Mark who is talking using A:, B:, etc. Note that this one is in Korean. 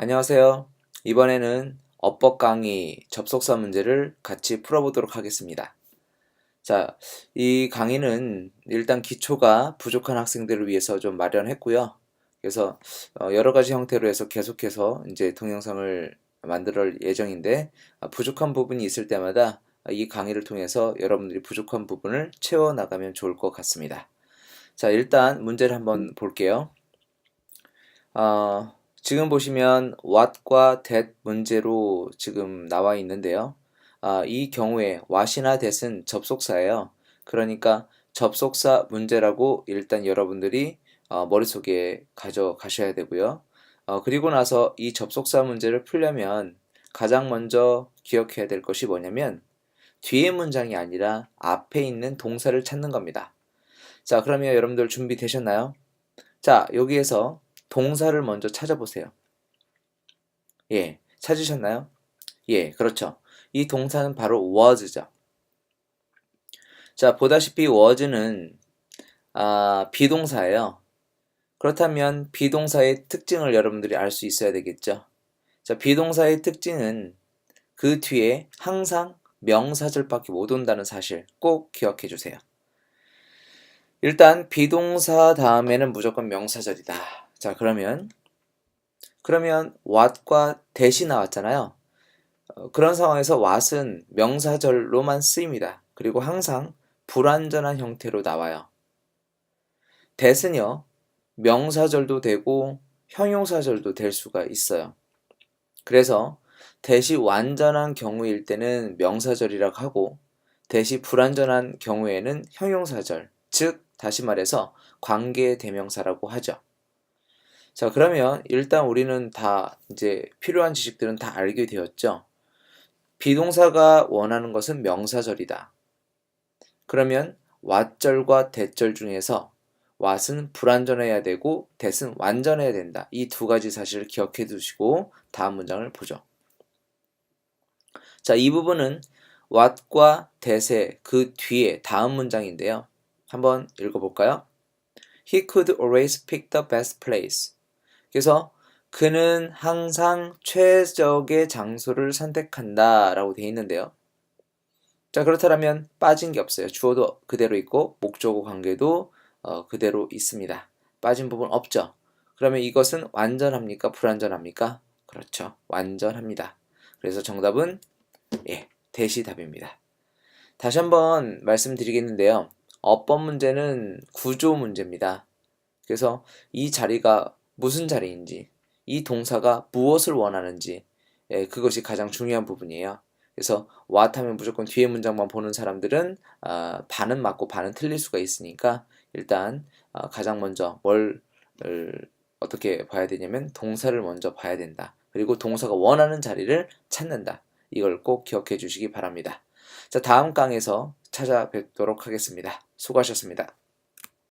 A: 안녕하세요. 이번에는 어법 강의 접속사 문제를 같이 풀어보도록 하겠습니다. 자, 이 강의는 일단 기초가 부족한 학생들을 위해서 좀 마련했고요. 그래서 어, 여러 가지 형태로 해서 계속해서 이제 동영상을 만들 예정인데 아, 부족한 부분이 있을 때마다 이 강의를 통해서 여러분들이 부족한 부분을 채워 나가면 좋을 것 같습니다. 자, 일단 문제를 한번 볼게요. 어, 지금 보시면 what과 that 문제로 지금 나와 있는데요. 아, 이 경우에 what이나 that은 접속사예요. 그러니까 접속사 문제라고 일단 여러분들이 어, 머릿속에 가져가셔야 되고요. 어, 그리고 나서 이 접속사 문제를 풀려면 가장 먼저 기억해야 될 것이 뭐냐면 뒤에 문장이 아니라 앞에 있는 동사를 찾는 겁니다. 자, 그러면 여러분들 준비되셨나요? 자, 여기에서 동사를 먼저 찾아보세요. 예, 찾으셨나요? 예, 그렇죠. 이 동사는 바로 was죠. 자, 보다시피 was는 아, 비동사예요. 그렇다면 비동사의 특징을 여러분들이 알 수 있어야 되겠죠. 자, 비동사의 특징은 그 뒤에 항상 명사절밖에 못 온다는 사실 꼭 기억해 주세요. 일단 비동사 다음에는 무조건 명사절이다. 자, 그러면 그러면 what과 that이 나왔잖아요. 어, 그런 상황에서 what은 명사절로만 쓰입니다. 그리고 항상 불완전한 형태로 나와요. that은요. 명사절도 되고 형용사절도 될 수가 있어요. 그래서 that이 완전한 경우일 때는 명사절이라고 하고 that이 불완전한 경우에는 형용사절, 즉 다시 말해서 관계 대명사라고 하죠. 자, 그러면 일단 우리는 다 이제 필요한 지식들은 다 알게 되었죠. 비동사가 원하는 것은 명사절이다. 그러면 왓절과 대절 중에서 왓은 불완전해야 되고 대은 완전해야 된다. 이 두 가지 사실을 기억해 두시고 다음 문장을 보죠. 자, 이 부분은 what과 that의 그 뒤에 다음 문장인데요. 한번 읽어볼까요? He could always pick the best place. 그래서 그는 항상 최적의 장소를 선택한다 라고 되어 있는데요. 자, 그렇다면 빠진 게 없어요. 주어도 그대로 있고, 목적어 관계도 어, 그대로 있습니다. 빠진 부분 없죠. 그러면 이것은 완전합니까? 불완전합니까? 그렇죠. 완전합니다. 그래서 정답은 예, 대시 답입니다. 다시 한번 말씀드리겠는데요. 어법 문제는 구조 문제입니다. 그래서 이 자리가 무슨 자리인지, 이 동사가 무엇을 원하는지, 예, 그것이 가장 중요한 부분이에요. 그래서 what 하면 무조건 뒤에 문장만 보는 사람들은 어, 반은 맞고 반은 틀릴 수가 있으니까 일단 어, 가장 먼저 뭘 어떻게 봐야 되냐면 동사를 먼저 봐야 된다. 그리고 동사가 원하는 자리를 찾는다. 이걸 꼭 기억해 주시기 바랍니다. 자, 다음 강에서 찾아뵙도록 하겠습니다. 수고하셨습니다.